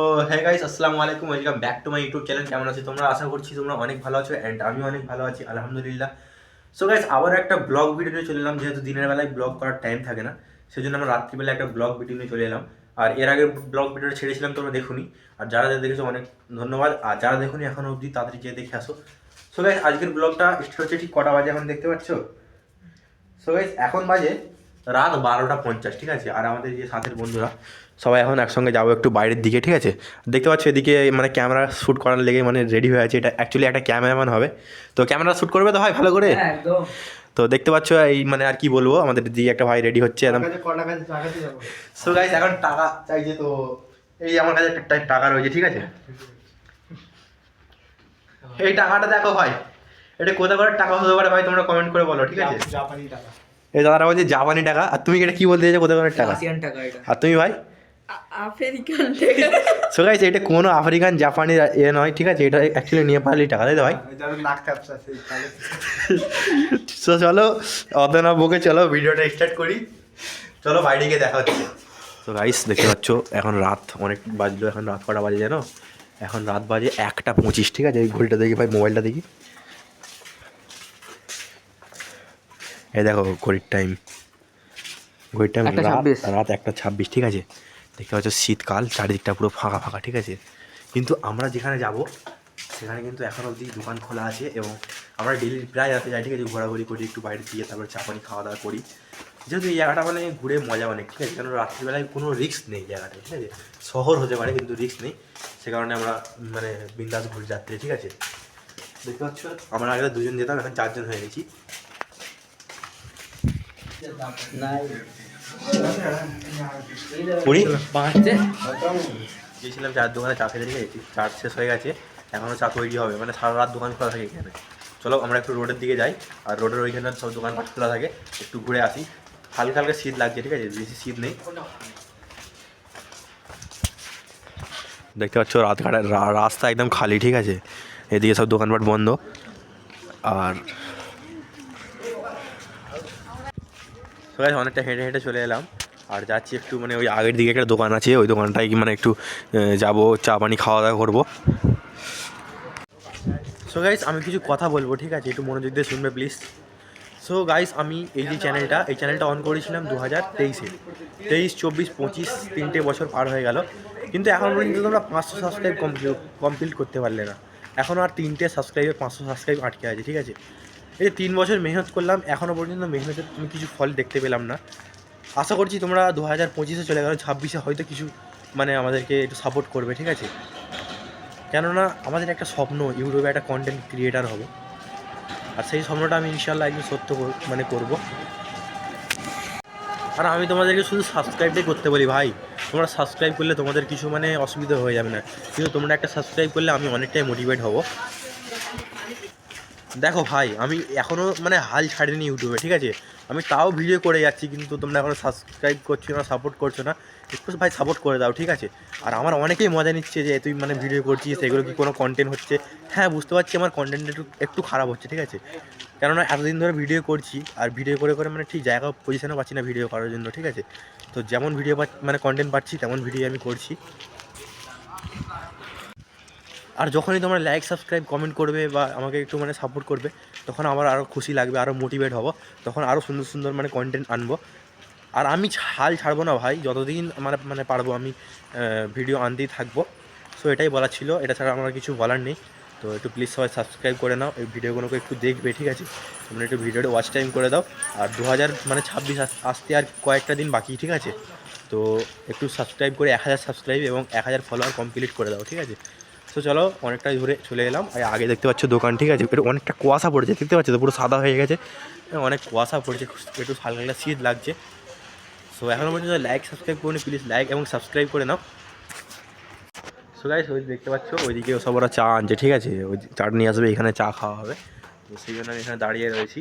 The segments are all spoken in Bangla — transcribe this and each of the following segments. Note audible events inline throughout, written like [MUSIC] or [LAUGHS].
তো হ্যাঁ গাইস আসসালামু আলাইকুম welcome back to my YouTube channel কেমন আছো তোমরা? আশা করছি তোমরা অনেক ভালো আছো অ্যান্ড আমিও অনেক ভালো আছি, আলহামদুলিল্লাহ। সো গাইস আবার একটা ব্লগ ভিডিও নিয়ে চলে এলাম, যেহেতু দিনের বেলায় ব্লগ করার টাইম থাকে না সেই জন্য আমরা রাত্রিবেলা একটা ব্লগ ভিডিও নিয়ে চলে এলাম। আর এর আগে ব্লগ ভিডিওটা ছেড়েছিলাম, তোমরা দেখুনি। আর যারা যারা দেখেছ, অনেক ধন্যবাদ। আর যারা দেখুনি এখনও অবধি তাড়াতাড়ি যেয়ে দেখে আসো। সো গাইস আজকের ব্লগটা স্টার্ট হচ্ছে ঠিক কটা বাজে এখন দেখতে পাচ্ছ? সো গাইস এখন বাজে রাত বারোটা পঞ্চাশ, ঠিক আছে? আর আমাদের যে সাথের বন্ধুরা সবাই এখন একসঙ্গে যাব একটু বাইরের দিকে ঠিক আছে? দেখতে পাচ্ছ এদিকে মানে ক্যামেরা শ্যুট করার লেগে মানে রেডি হয়ে আছে। এটা অ্যাকচুয়ালি একটা ক্যামেরাম্যান হবে। তো ক্যামেরা শ্যুট করবে তো ভাই ভালো করে? হ্যাঁ, তো দেখতে পাচ্ছ এই মানে আর কি বলব? আমাদের দিকে একটা ভাই রেডি হচ্ছে। একদম। সো গাইস এখন টাকা চাইছে তো এই আমার কাছে একটা টাকা রয়েছে ঠিক আছে? এই টাকাটা দেখো ভাই। এটা কোথা করে টাকা হতে পারে ভাই তোমরা কমেন্ট করে বলো ঠিক আছে? জাপানি টাকা। এই দাদারা বলছে জাপানি টাকা। আর তুমি এটা কি বলতে চাইছো? কোথা করে টাকা? টাকা এটা। আর তুমি ভাই? আফ্রিকান সো গাইস [LAUGHS] এটা কোনো আফ্রিকান জাপানি এ নয় ঠিক আছে? এটা অ্যাকচুয়ালি নেপালি টাকা তাই তো ভাই? সো [LAUGHS] চলো অত না বকে চলো ভিডিওটা স্টার্ট করি। চলো বাইরে গিয়ে দেখা হচ্ছে। তো গাইস দেখতে পাচ্ছ এখন রাত অনেক বাজলো এখন রাত কটা বাজে জানো? এখন রাত বাজে একটা পঁচিশ ঠিক আছে? এই ঘড়িটা দেখি ভাই মোবাইলটা দেখি। এই দেখো ঘড়ির টাইম ঘড়ির টাইম একটা রাত রাত একটা ছাব্বিশ ঠিক আছে? দেখতে পাচ্ছ শীতকাল, চারিদিকটা পুরো ফাঁকা ফাঁকা, ঠিক আছে? কিন্তু আমরা যেখানে যাব, সেখানে কিন্তু এখন অবধি দোকান খোলা আছে এবং আমরা ডেলি প্রায় রাতে যাই, ঠিক আছে? ঘোরাঘুরি করি, একটু বাইরে দিয়ে তারপরে চা পানি খাওয়া দাওয়া করি। যেহেতু এই জায়গাটা মানে ঘুরে মজা অনেক, ঠিক আছে? কারণ রাত্রিবেলায় কোনো রিস্ক নেই জায়গাটা ঠিক আছে? শহর হতে পারে, কিন্তু রিস্ক নেই। সে কারণে আমরা মানে বিন্দাস ঘুরে যাত্রী, ঠিক আছে? দেখতে পাচ্ছ? আমরা আগে দুজন যেতাম, এখন চারজন হয়ে গেছি। কুড়ি পাঁচে গিয়েছিলাম চার দোকানে চা খেতে ঠিক আছে চার শেষ হয়ে গেছে। এখনও চা তৈরি হবে। মানে সারা রাত দোকান খোলা থাকে এখানে। চলো আমরা একটু রোডের দিকে যাই। আর রোডের ওইখানে সব দোকানপাট খোলা থাকে। একটু ঘুরে আসি। হালকা হালকা শীত লাগছে ঠিক আছে? বেশি শীত নেই। দেখতে পাচ্ছ রাতঘাটের রা- রাস্তা একদম খালি ঠিক আছে? এদিকে সব দোকানপাট বন্ধ। আর সবাই অনেকটা হেঁটে হেঁটে চলে এলাম। আর যাচ্ছি একটু মানে ওই আগের দিকে একটা দোকান আছে, ওই দোকানটায় কি মানে একটু যাব, চা পানি খাওয়া দাওয়া করব। সো গাইস আমি কিছু কথা বলব, ঠিক আছে? একটু মনোযোগ দিয়ে শুনবে প্লিজ সো গাইস আমি এই যে চ্যানেলটা এই চ্যানেলটা অন করেছিলাম দু হাজার তেইশে। তেইশ, চব্বিশ, পঁচিশ, তিনটে বছর পার হয়ে গেল। কিন্তু এখন পর্যন্ত তোমরা পাঁচশো সাবস্ক্রাইব কমপ্লিট করতে পারলে না। এখনও আর তিনটে সাবস্ক্রাইবে পাঁচশো সাবস্ক্রাইব আটকে আছে, ঠিক আছে? এই যে তিন বছর মেহনত করলাম এখনও পর্যন্ত মেহনতের তুমি কিছু ফল দেখতে পেলাম না। আশা করছি তোমরা দু হাজার পঁচিশে চলে গেলো, ছাব্বিশে হয়তো কিছু মানে আমাদেরকে একটু সাপোর্ট করবে, ঠিক আছে? কেননা আমাদের একটা স্বপ্ন, ইউটিউবে একটা কন্টেন্ট ক্রিয়েটার হব। আর সেই স্বপ্নটা আমি ইনশাল্লাহ একদিন সত্য মানে করব। আর আমি তোমাদেরকে শুধু সাবস্ক্রাইবটাই করতে বলি, ভাই। তোমরা সাবস্ক্রাইব করলে তোমাদের কিছু মানে অসুবিধা হয়ে যাবে না। কিন্তু তোমরা একটা সাবস্ক্রাইব করলে আমি অনেকটাই মোটিভেট হব। দেখো ভাই, আমি এখনও মানে হাল ছাড়িনি ইউটিউবে, ঠিক আছে? আমি তাও ভিডিও করে যাচ্ছি, কিন্তু তোমরা এখনও সাবস্ক্রাইব করছ না সাপোর্ট করছ না, একটু ভাই সাপোর্ট করে দাও, ঠিক আছে? আর আমার অনেকেই মজা নিচ্ছে যে, তুই মানে ভিডিও করছিস, এগুলো কি কোনো কন্টেন্ট হচ্ছে? হ্যাঁ বুঝতে পারছি আমার কন্টেন্ট একটু একটু খারাপ হচ্ছে, ঠিক আছে? কেননা এতদিন ধরে ভিডিও করছি, আর ভিডিও করে করে মানে ঠিক জায়গা পজিশনও পাচ্ছি না ভিডিও করার জন্য, ঠিক আছে? তো যেমন ভিডিও মানে কন্টেন্ট পাচ্ছি, তেমন ভিডিও আমি করছি। আর যখনই তোমরা লাইক সাবস্ক্রাইব কমেন্ট করবে বা আমাকে একটু মানে সাপোর্ট করবে, তখন আমার আরও খুশি লাগবে আরও মোটিভেট হব, তখন আরও সুন্দর সুন্দর মানে কন্টেন্ট আনব। আর আমি হাল ছাড়বো না ভাই, যতদিন মানে মানে পারব আমি ভিডিও আনতেই থাকব। সো এটাই বলার ছিল, এটা ছাড়া আমার কিছু বলার নেই। তো একটু প্লিজ সবাই সাবস্ক্রাইব করে নাও, এই ভিডিওগুলোকে একটু দেখবে, ঠিক আছে? তোমরা একটু ভিডিওটা ওয়াচ টাইম করে দাও। আর দু হাজার মানে ছাব্বিশ আসতে আর কয়েকটা দিন বাকি, ঠিক আছে? তো একটু সাবস্ক্রাইব করে এক হাজার সাবস্ক্রাইব এবং এক হাজার ফলোয়ার কমপ্লিট করে দাও, ঠিক আছে? তো চলো অনেকটা ঘুরে চলে এলাম। আর আগে দেখতে পাচ্ছ দোকান, ঠিক আছে? একটু অনেকটা কুয়াশা পড়েছে, দেখতে পাচ্ছ তো? পুরো সাদা হয়ে গেছে। অনেক কুয়াশা পড়েছে একটু হালকা হালকা শীত লাগছে। সো এখনও পর্যন্ত লাইক সাবস্ক্রাইব করে প্লিজ লাইক এবং সাবস্ক্রাইব করে নাও। সো গাইস ওই দেখতে পাচ্ছ, ওইদিকে সব ওরা চা আনছে, ঠিক আছে? ওই চাট নিয়ে আসবে, এখানে চা খাওয়া হবে। তো সেই জন্য আমি এখানে দাঁড়িয়ে রয়েছি।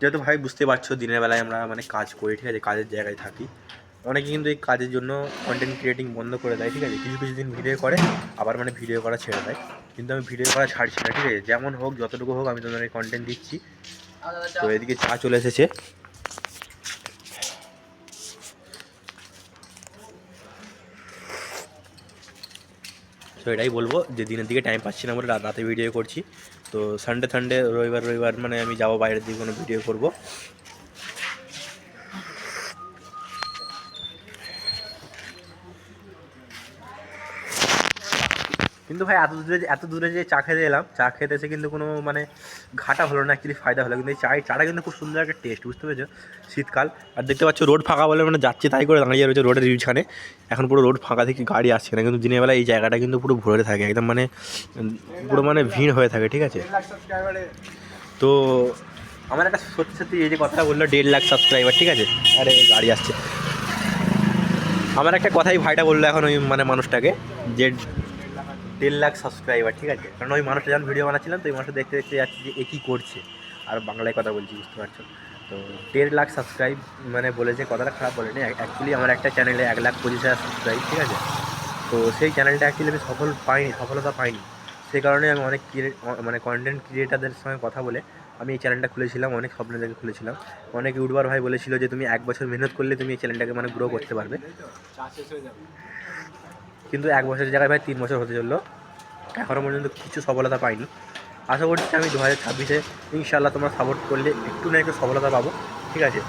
যেহেতু ভাই, বুঝতে পারছ, দিনের বেলায় আমরা মানে কাজ করি, ঠিক আছে? কাজের জায়গায় থাকি। অনেকে কিন্তু এই কাজের জন্য কন্টেন্ট ক্রিয়েটিং বন্ধ করে দেয়, ঠিক আছে? কিছু কিছু দিন ভিডিও করে, আবার মানে ভিডিও করা ছেড়ে দেয়। কিন্তু আমি ভিডিও করা ছাড়ছি না, ঠিক আছে? যেমন হোক, যতটুকু হোক, আমি তোমাদের কন্টেন্ট দিচ্ছি। তো এদিকে চা চলে এসেছে। তো এটাই বলব যে দিনের দিকে টাইম পাচ্ছি না বলে রাতে ভিডিও করছি। তো সানডে সানডে রবিবার রবিবার মানে আমি যাব বাইরের দিকে কোনো ভিডিও করব। কিন্তু ভাই, এত দূরে এত দূরে যে চা খেতে এলাম, চা খেতে এসে কিন্তু কোনো মানে ঘাটা হলো না অ্যাকচুয়ালি ফায়দা হলো কিন্তু এই চায়ের চাটা কিন্তু খুব সুন্দর একটা টেস্ট বুঝতে পেরেছ? শীতকাল। আর দেখতে পাচ্ছ, রোড ফাঁকা বলে মানে যাচ্ছে তাই করে দাঁড়িয়ে রয়েছে রোডের রিউজখানে এখন পুরো রোড ফাঁকা থেকে গাড়ি আসছে না, কিন্তু দিনের বেলা এই জায়গাটা কিন্তু পুরো ভরে থাকে, একদম মানে পুরো মানে ভিড় হয়ে থাকে, ঠিক আছে? তো আমার একটা সত্যি সত্যি এই যে কথা বলল, দেড় লাখ সাবস্ক্রাইবার ঠিক আছে? আরে, গাড়ি আসছে। আমার একটা কথাই ভাইটা বলল এখন ওই মানে মানুষটাকে, যে দেড় লাখ সাবস্ক্রাইবার ঠিক আছে? কারণ ওই মানুষটা যখন ভিডিও বানাচ্ছিলাম, তো ওই মানুষটা দেখতে দেখতে যাচ্ছি যে এ কী করছে। আর বাংলায় কথা বলছি, বুঝতে পারছ? তো দেড় লাখ সাবস্ক্রাইব মানে বলেছে কথাটা খারাপ বলেনি। অ্যাকচুয়ালি আমার একটা চ্যানেলে এক লাখ পঁচিশ হাজার সাবস্ক্রাইব ঠিক আছে? তো সেই চ্যানেলটা অ্যাকচুয়ালি আমি সফল পাইনি, সফলতা পাইনি। সেই কারণে আমি অনেক মানে কন্টেন্ট ক্রিয়েটারদের সঙ্গে কথা বলে আমি এই চ্যানেলটা খুলেছিলাম, অনেক স্বপ্ন দেখে খুলেছিলাম। অনেক ইউটিউবার ভাই বলেছিল যে, তুমি এক বছর মেহনত করলে তুমি এই চ্যানেলটাকে মানে গ্রো করতে পারবে। কিন্তু এক বছরের জায়গায় ভাই তিন বছর হতে চলল। এখনও পর্যন্ত কিছু সফলতা পাইনি। আশা করছি আমি দু হাজার ছাব্বিশে ইনশাল্লাহ তোমরা সাপোর্ট করলে একটু না একটু সফলতা পাবো। ঠিক আছে?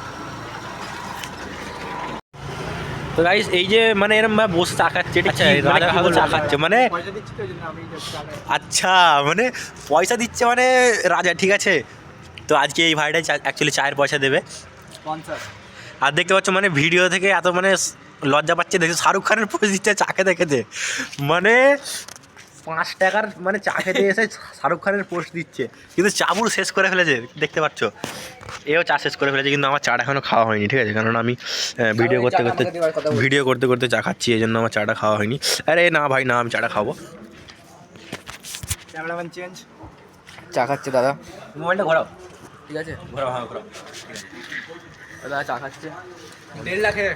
তো গাইস এই যে মানে এরম ভাবে বসে চা খাচ্ছে এটা কি মানে মানে আচ্ছা মানে পয়সা দিচ্ছে মানে রাজা ঠিক আছে? তো আজকে এই ভাইটাই অ্যাকচুয়ালি চায়ের পয়সা দেবে। আর দেখতে পাচ্ছ মানে ভিডিও থেকে এত মানে লজ্জা পাচ্ছে দেখে শাহরুখ খানের পোজ দিচ্ছে চা খেতে খেতে মানে পাঁচ টাকার মানে চা খেতে এসে শাহরুখ খানের পোস্ট দিচ্ছে। কিন্তু চা পুরো শেষ করে ফেলেছে দেখতে পাচ্ছ? এও চা শেষ করে ফেলেছে কিন্তু আমার চাটা এখনও খাওয়া হয়নি ঠিক আছে? কারণ আমি ভিডিও করতে করতে ভিডিও করতে করতে চা খাচ্ছি এই জন্য আমার চাটা খাওয়া হয়নি। আরে না ভাই না আমি চাটা খাব। ক্যামেরাম্যান চেঞ্জ চা খাচ্ছে দাদা। মোবাইলটা ঘোরাও। ঠিক আছে? ঘোরাও হ্যাঁ ঘোরাও। দাদা চা খাচ্ছে। দেড় লাখে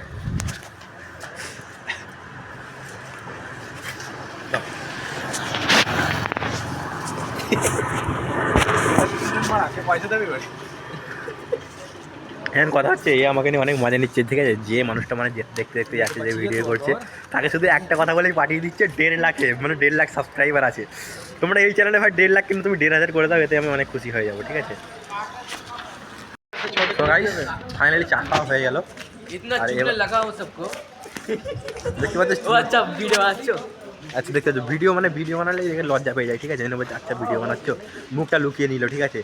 হ্যাঁ কথা হচ্ছে এ আমাকে নিয়ে অনেক মজা নিচ্ছে ঠিক আছে? যে মানুষটা মানে দেখতে দেখতে যাচ্ছে যে ভিডিও করছে তাকে শুধু একটা কথা বলেই পাঠিয়ে দিচ্ছে দেড় লাখে মানে দেড় লাখ সাবস্ক্রাইবার আছে। তোমরা এই চ্যানেলে ভাই দেড় লাখ কিন্তু তুমি দেড় হাজার করে দাও এতে আমি অনেক খুশি হয়ে যাব ঠিক আছে? ফাইনালি চা খাওয়া হয়ে গেল। [LAUGHS] দেখতে পাচ্ছ ভিডিও আচ্ছা দেখতে পাচ্ছ ভিডিও মানে ভিডিও বানালে লজ্জা পেয়ে যায় ঠিক আছে? বলছে আচ্ছা ভিডিও বানাচ্ছ। মুখটা লুকিয়ে নিল ঠিক আছে?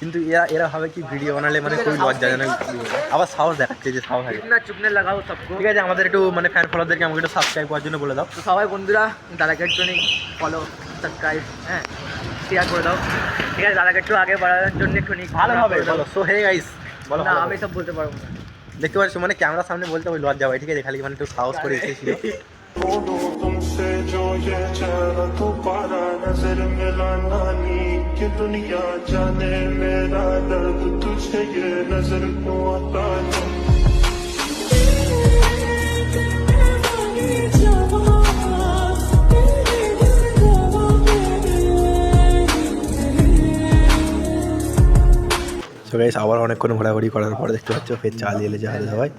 কিন্তু এরা এরা ভাবে কি ভিডিও বানালে মানে খুবই লজ্জাজনক আবার সাহস দেখাচ্ছে যে সাহস আছে না চুপনে লাগাও সব ঠিক আছে আমাদের একটু মানে ফ্যান ফলোদেরকে আমাকে একটু সাবস্ক্রাইব করার জন্য বলে দাও। তো সবাই বন্ধুরা দাদাকে একটু ফলো সাবস্ক্রাইব হ্যাঁ শেয়ার করে দাও। ঠিক আছে দাদাকে একটু আগে বাড়ানোর জন্য একটু ভালো হবে বলো। সো হে গাইস বলো না আমি সব বলতে পারব না। দেখতে পাচ্ছ মানে ক্যামেরার সামনে বলতে ওই লজ্জা ভাই ঠিক আছে? খালি মানে একটু সাহস করে এসেছিল। [LAUGHS] चेहरा दोबारा नजर मिलाना नी कि दुनिया जाने मेरा दर्द तुझे ये नजर क्यों आता नहीं সো গাইস আবার অনেকক্ষণ ঘোরাঘুরি করার পর দেখতে পাচ্ছ ফের চাল এলে যাবে সবাই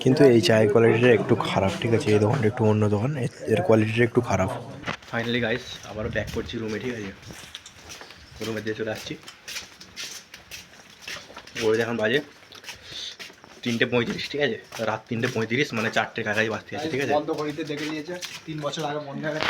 কিন্তু এই চায়ের কোয়ালিটিটা একটু খারাপ ঠিক আছে? এই দোকানটা একটু অন্য দোকান এর- এর কোয়ালিটিটা একটু খারাপ। ফাইনালি গাইস আবারও ব্যাক করছি রুমে ঠিক আছে? রুমে দিয়ে চলে আসছি। ওই এখন বাজে তিনটে পঁয়ত্রিশ ঠিক আছে? রাত তিনটে পঁয়ত্রিশ মানে চারটে কাছাকাছি বাজতে আছে ঠিক আছে? বন্ধ ঘড়িতে দেখে নিয়েছে তিন বছর আগে বন্ধ হয়ে